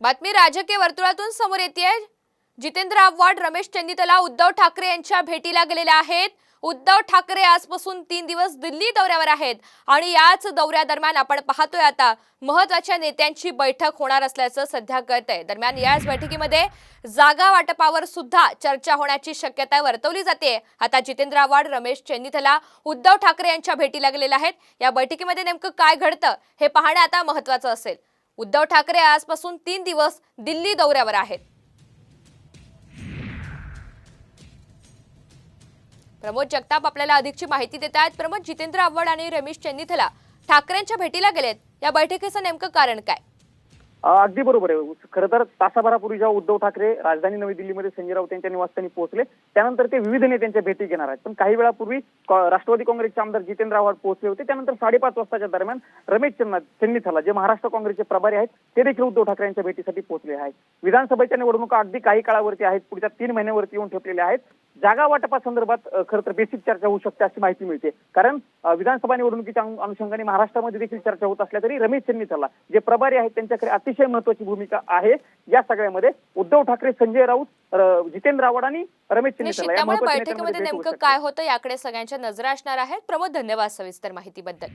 बातमी राजकीय वर्तुळातून समोर येते जितेंद्र आव्हाड रमेश चंदीतला उद्धव ठाकरे यांच्या भेटीला गेलेल्या आहेत. उद्धव ठाकरे आजपासून तीन दिवस दिल्ली दौऱ्यावर आहेत आणि याच दौऱ्यादरम्यान आपण पाहतोय आता महत्त्वाच्या नेत्यांची बैठक होणार असल्याचं सध्या कळत आहे दरम्यान याच बैठकीमध्ये जागा वाटपावर सुद्धा चर्चा होण्याची शक्यता वर्तवली जाते आता जितेंद्र आव्हाड रमेश चेन्नीथला उद्धव ठाकरे यांच्या भेटीला गेलेल्या आहेत. या बैठकीमध्ये नेमकं काय घडतं हे पाहणं आता महत्वाचं असेल. उद्धव ठाकरे आजपासून तीन दिवस दिल्ली दौऱ्यावर आहेत. प्रमोद जगताप आपल्याला अधिकची माहिती देत आहेत. प्रमोद जितेंद्र आव्हाड आणि रमेश चन्नीथला ठाकरेंच्या भेटीला गेलेत. या बैठकीचं नेमकं कारण काय? अगदी बरोबर आहे. खरं तर तासाभरापूर्वी जेव्हा उद्धव ठाकरे राजधानी नवी दिल्लीमध्ये संजय राऊत यांच्या निवासस्थानी पोहोचले. त्यानंतर ते विविध नेत्यांच्या भेटी घेणार आहेत. पण काही वेळापूर्वी राष्ट्रवादी काँग्रेसचे आमदार जितेंद्र आव्हाड पोहोचले होते. त्यानंतर साडेपाच वाजताच्या दरम्यान रमेश चन्ना चन्नीथला जे महाराष्ट्र काँग्रेसचे प्रभारी आहेत ते देखील उद्धव ठाकरे यांच्या भेटीसाठी पोहोचले आहेत. विधानसभेच्या निवडणुका अगदी काही काळावरती आहेत. पुढच्या तीन महिन्यावरती येऊन ठेपलेल्या आहेत. जागा वाटपासंदर्भात खरं तर बेसिक चर्चा होऊ शकते अशी माहिती मिळते. कारण विधानसभा निवडणुकीच्या अनु- अनुषंगाने महाराष्ट्रामध्ये देखील चर्चा होत असल्या तरी रमेश चन्नीथला जे प्रभारी आहेत त्यांच्याकडे अतिशय महत्वाची भूमिका आहे. या सगळ्यामध्ये उद्धव ठाकरे संजय राऊत जितेंद्र आव्हाड आणि रमेश या त्यामुळे बैठकीमध्ये नेमकं. काय होतं याकडे सगळ्यांच्या नजरा असणार आहेत. प्रमोद धन्यवाद सविस्तर माहितीबद्दल.